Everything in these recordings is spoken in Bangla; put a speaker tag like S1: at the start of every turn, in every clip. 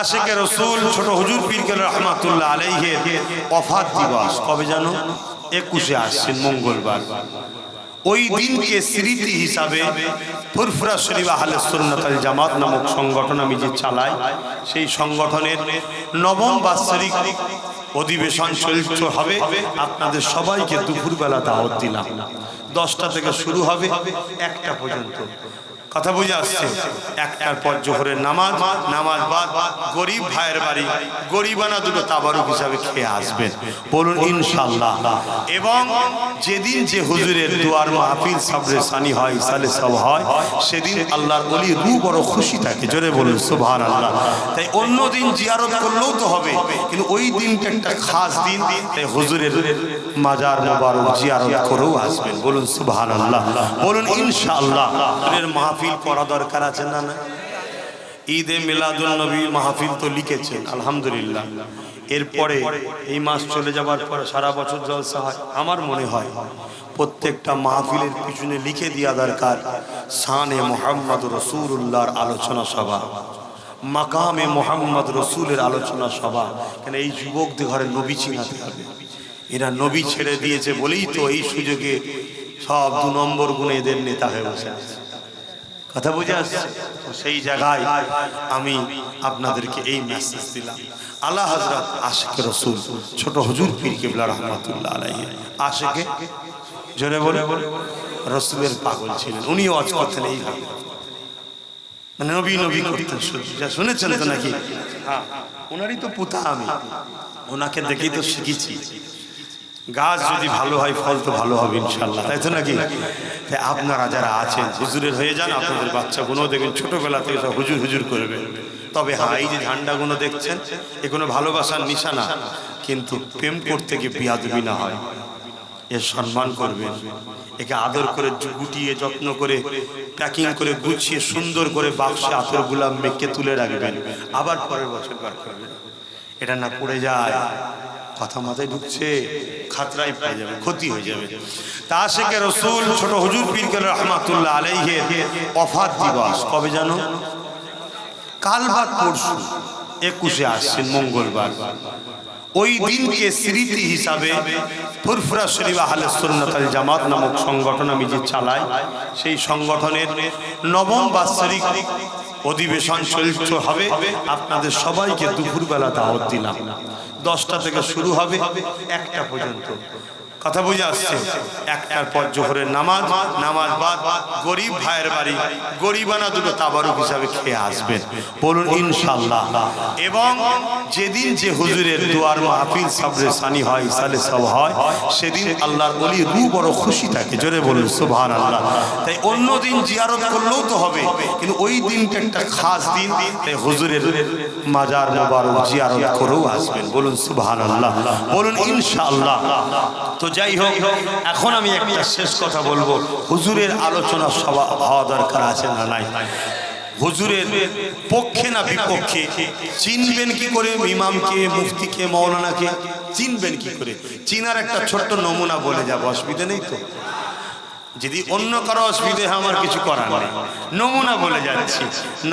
S1: আশেকে রসুল, ছোট হুজুর পীরকে রহমাতুল্লাহ আলাইহের অফাত দিবস। কবে জানো? একুশে আসছেন মঙ্গলবার। ওই দিনকে স্মৃতি হিসাবে ফুরফুরা শরীফ আহলে সুন্নাতাল জামাত নামক সংগঠন আমি যে চালাই, সেই সংগঠনের নবম বাৎসরিক অধিবেশন চলছে, হবে। আপনাদের সবাইকে দুপুরবেলা দাওয়াত দিলাম। দশটা থেকে শুরু হবে, একটা পর্যন্ত। কথা বুঝে আসছে। একটার পর জোহরের নামাজ নামাজ বাদ গরিব ভাইয়ের বাড়ি, গরিবানা দুটো তাবারুক হিসাবে খেয়ে আসবেন। বলুন ইনশাল্লাহ এবং যেদিন যে হুজুরের দুয়ার মাহফিল সাবরে সানি হয়, সালে সব হয়, সেদিন আল্লাহর বলি রু বড় খুশি থাকে। জোরে বলুন সুবহান আল্লাহ তাই অন্য দিন জিয়ারত করলেও তো হবে, কিন্তু ওই দিনটা একটা খাস দিন। তাই হুজুরের মাজার মোবারক জিয়ারত করেও আসবেন। বলুন সুবহান আল্লাহ বলুন, ইনশাআল্লাহ। এর মাহফিল পড়া দরকার আছে না না? ঈদে মিলাদুল নবী মাহফিল তো লিখেছেন, আলহামদুলিল্লাহ। এরপরে এই মাস চলে যাবার পরে সারা বছর জলসা হয়, আমার মনে হয় প্রত্যেকটা মাহফিলের পিছনে লিখে দেওয়া দরকার, শানে মোহাম্মদ রসুল্লাহর আলোচনা সভা, মাকামে মোহাম্মদ রসুলের আলোচনা সভা। কেন এই যুবকদের ঘরে নবী চিনাতে হবে। এরা নবী ছেড়ে দিয়েছে বলেই তো এই সুযোগে সব দু নম্বর গুণে এদের নেতা হয়ে বসে আছে। কথা বুঝে আসছে? তো সেই জায়গায় আমি আপনাদেরকে এই মেসেজ দিলাম। আল্লাহ হজরত আশেখ রসুল, ছোট হুজুর পীর কেবলা রহমতুল্লাহ আলাইহি। আশেকে? জোরে বলে রসুলের পাগল ছিলেন। উনি ওয়াজ করতেন এইভাবে। মানে নবী নবী করতেন। যা শুনেছেন তো নাকি? হ্যাঁ। ওনারই তো পুতা আমি। ওনাকে দেখেই তো শিখেছি। গাছ যদি ভালো হয় ফল তো ভালো হবে ইনশাল্লাহ তাই তো নাকি? তাই আপনারা যারা আছেন হুজুরের হয়ে যান আপনাদের বাচ্চাগুলো দেখবেন ছোটবেলা থেকে সব হুজুর হুজুর করবে তবে হ্যাঁ এই যে ঝান্ডাগুলো দেখছেন এ কোনো ভালোবাসার নিশানা কিন্তু প্রেম করতে গিয়ে বিয়াদবি না হয়। এর সম্মান করবেন একে আদর করে গুটিয়ে যত্ন করে প্যাকিং করে গুছিয়ে সুন্দর করে বাক্সে আতর গুলাম মেখে তুলে রাখবেন। আবার পরের বছর বার করবেন। এটা না পড়ে যায়। কথা মাথায় ঢুকছে খাতরাই পড়ে যাবে, ক্ষতি হয়ে যাবে। তা শেখে রসুল, ছোট হুজুর পীরকে রহমাতুল্লাহ আলাইহে অফাত দিবস। কবে জানো? কাল বাদ পরশু, একুশে আসছেন মঙ্গলবার। ওই দিনকে স্মৃতি হিসাবে ফুরফুরা শরীফ আহলে সুন্নতাল জামাত নামক সংগঠন আমি যে চালাই, সেই সংগঠনের নবম বাৎসরিক অধিবেশন চলিত হবে। আপনাদের সবাইকে দুপুরবেলা দাওয়াত দিলাম। দশটা থেকে শুরু হবে, একটা পর্যন্ত। কথা বুঝে আসছে। একটার পর জোহরের নামাজ নামাজ বাদ গরিব ভাইয়ের বাড়ি, গরিবানা দুটো তাবারুক হিসাবে খেয়ে আসবেন। বলুন ইনশাল্লাহ এবং যেদিন যে হুজুরের দুয়ার মাহফিল সাবরে সানি হয়, সালে সব হয়, সেদিন আল্লাহর বলি রু বড় খুশি থাকে। জোরে বলুন সুবহান আল্লাহ তাই অন্য দিন জিয়ারত করলেও তো হবে, কিন্তু ওই দিনটা একটা খাস দিন। তাই হুজুরের মাজার মোবারক জিয়ারত করেও আসবেন। বলুন সুবহান আল্লাহ বলুন, ইনশাআল্লাহ। তো যাই হোক, এখন আমি একটা শেষ কথা বলব। হুজুরের আলোচনা সভা হওয়া দরকার আছে না নাই? হুজুরের পক্ষে না বিপক্ষে? চিনবেন কি করে ইমামকে, মুফতিকে, মৌলানাকে? চিনবেন কি করে? চিনার একটা ছোট্ট নমুনা বলে যাব, অসুবিধা নেই তো? যদি অন্য কারও অসুবিধে হয়, আমার কিছু করার নেই। নমুনা বলে যাচ্ছি।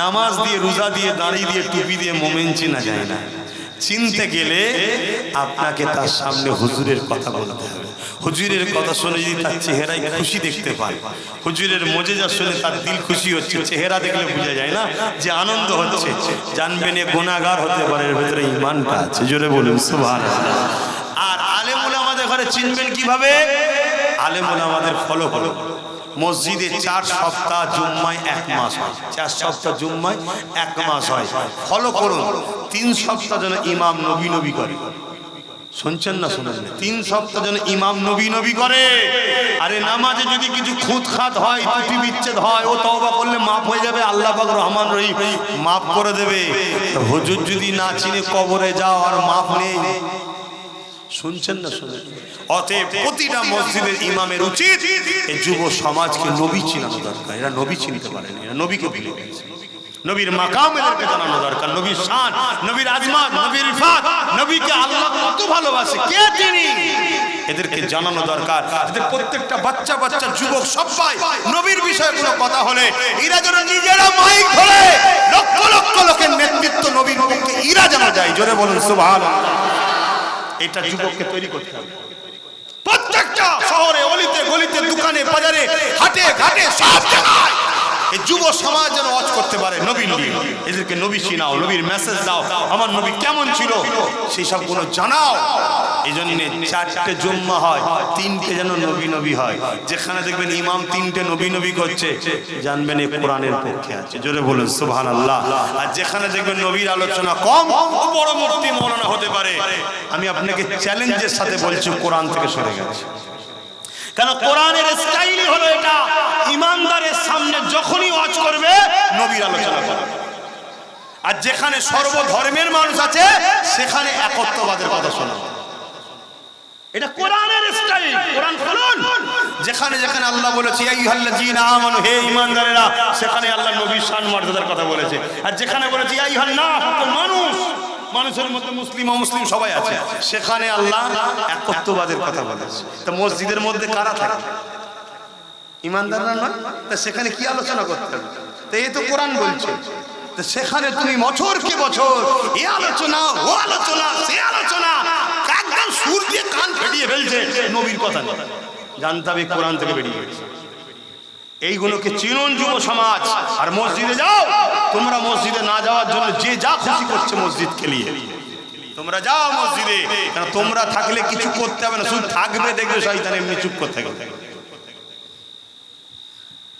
S1: নামাজ দিয়ে, রোজা দিয়ে দাঁড়িয়ে দিয়ে, টুপি দিয়ে মোমেন চেনা যায় না। চিনতে গেলে আপনাকে তার সামনে হুজুরের কথা বলতে হবে। হুজুরের কথা শুনে যদি তার চেহারায় খুশি দেখতে পান হুজুরের মজেজা শুনে তার দিল খুশি হচ্ছে চেহারা দেখলে বোঝা যায় না যে আনন্দ হচ্ছে। জানবেন এ গুণাগার হতে পারে এর ভেতরে ইমানটা আছে। জোরে বলুন সুভান আর আলেমুল আমাদের ঘরে চিনবেন কীভাবে? আলেমুল আমাদের ফলো করো মসজিদে চার সপ্তাহ জুম্মায় এক মাস হয়। চার সপ্তাহ জুম্মায় এক মাস হয়। ফলো করুন, তিন সপ্তাহ যেন ইমাম নবী নবী করে। শুনছেন না শুনেন তিন সপ্তাহ যেন ইমাম নবী নবী করে। আরে নামাজে যদি কিছু খুঁত খাত হয়, ত্রুটি বিচ্ছেদ হয়, ও তওবা করলে মাফ হয়ে যাবে, আল্লাহ পাক রহমান রহিম। মাফ করে দেবে। হুজুর যদি না চিনে কবরে যাও আর মাফ নেই। শুনছেন না শুনেন অতএব প্রতিটা মসজিদের ইমামের উচিত এই যুব সমাজকে নবী চিনানো দরকার। এরা নবী চিনতে পারেন, এরা নবীকে ভুলে গেছে। নবীর মাকাম এদেরকে জানানো দরকার, নবীর শান, নবীর আজমাত নবীর ইফাত নবীকে আল্লাহ কত ভালোবাসে, কে তিনি? এদেরকে জানানো দরকার। এদের প্রত্যেকটা বাচ্চা বাচ্চা, যুবক, সবাই নবীর বিষয়ে কোনো কথা হলে এরা যেন নিজেরা মাইক ধরে লক্ষ লক্ষ লোকের নেতৃত্ব নবীর পক্ষে ইরা জানা যায় জোরে বলুন, সুবহানাল্লাহ। এটা যুবককে তৈরি করতে হবে। প্রত্যেকটা শহরে অলিতে গলিতে দোকানে বাজারে হাটে ঘাটে সব জায়গায় এই যুব সমাজ যেন অজ করতে পারে। নবী নবী এদেরকে নবী চিনাও নবীর মেসেজ দাও। আমার নবী কেমন ছিল? সেই সবগুলো জানাও। এই চারটে জুম্মা হয়, তিনটে যেন নবী নবী হয়। যেখানে দেখবেন ইমাম তিনটে নবী নবী করছে, জানবেন এই কোরআনের পক্ষে আছে। জোরে বলুন সুবহান আল্লাহ আর যেখানে দেখবেন নবীর আলোচনা কম বড় মৌলানা হতে পারে। আমি আপনাকে চ্যালেঞ্জের সাথে বলছি, কোরআন থেকে সরে গেছে। কেন কোরআনের স্টাইলই হলো এটা। ইমানদারের সামনে যখনই ওয়াজ করবে, নবীর আলোচনা করবে। আর যেখানে সর্বধর্মের মানুষ আছে, সেখানে একত্ববাদের কথা শোনা এটা কোরআনের স্টাইল কোরআন খুলুন। যেখানে যেখানে আল্লাহ বলেছে আইয়ুহাল্লাযীনা আমানু, হে ঈমানদারেরা, সেখানে আল্লাহ নবীর শান মর্যাদার কথা বলেছে। আর যেখানে বলেছে আইয়ুহান নাস মানুষ, মানুষের মধ্যে মুসলিম, অমুসলিম সবাই আছে। সেখানে আল্লাহ একত্ববাদের কথা বলেছে। তা মসজিদের মধ্যে কারা থাকে? ইমানদাররা নয়? তা সেখানে কি আলোচনা করতে হবে? তা এই তো কোরআন বলছে। তা সেখানে তুমি বছর কি বছর, এ আলোচনা, ও আলোচনা, সে আলোচনা ফেটিয়ে ফেলছে নবীর কথা নেই জানতে হবে কোরআন থেকে বেরিয়ে গেছে। এইগুলোকে চিনুন যুব সমাজ, আর মসজিদে যাও। তোমরা মসজিদে না যাওয়ার জন্য যে যা খুশি করছে মসজিদকে নিয়ে তোমরা যাও মসজিদে কারণ তোমরা থাকলে কিছু করতে হবে না, শুধু থাকবে দেখবে শয়তান এমনি চুপ করতে থাকবে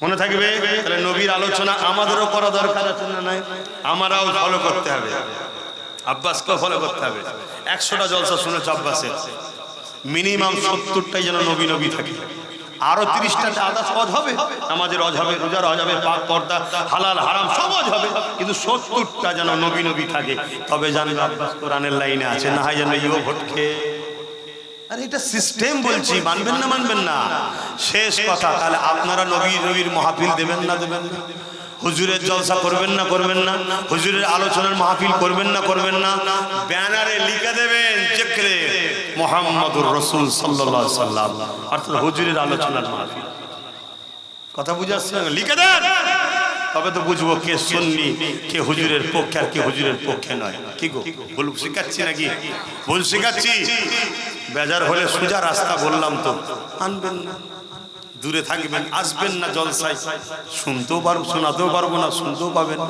S1: মনে থাকবে? তাহলে নবীর আলোচনা আমাদেরও করা দরকার আছে না নাই? আমারাও ফলো করতে হবে। আব্বাসকেও ফলো করতে হবে। একশোটা জলসা শুনেছ আব্বাসের? মিনিমাম সত্তরটাই যেন নবী নবী থাকে। আরও তিরিশটা আদা সহজ হবে আমাদের অজ হবে, রোজার অজ হবে, পাক, পর্দা, হালাল, হারাম সহজ হবে, কিন্তু সত্তরটা যেন নবী নবী থাকে। তবে জানবে আব্বাস কোরআনের লাইনে আছে, না হয় যেন ইও ভোট খেয়ে। আরে এটা সিস্টেম বলছি, মানবেন না মানবেন না। শেষ কথা, তাহলে আপনারা নবী নবীর মাহফিল দেবেন না দেবেন না। হুজুরের জলসা করবেন না করবেন না। হুজুরের আলোচনার মাহফিল করবেন না করবেন না। ব্যানারে লিখে দেবেন চেকরে মোহাম্মদুর রসুল সাল্লাহ সাল্লাম। অর্থাৎ হুজুরের আলোচনার মাহফিল। কথা বুঝে আসছে? লিখে দেন। তবে তো বুঝব কে সুন্নি, কে হুজুরের পক্ষে আর কে হুজুরের পক্ষে নয়। কি গো? ভুল শেখাচ্ছি নাকি? ভুল শেখাচ্ছি? বেজার হলে সোজা রাস্তা বললাম তো। আনবেন না। দূরে থাকবেন আসবেন না জলসায়। শুনতেও পারব শোনাতেও পারব না শুনতেও পাবেন না।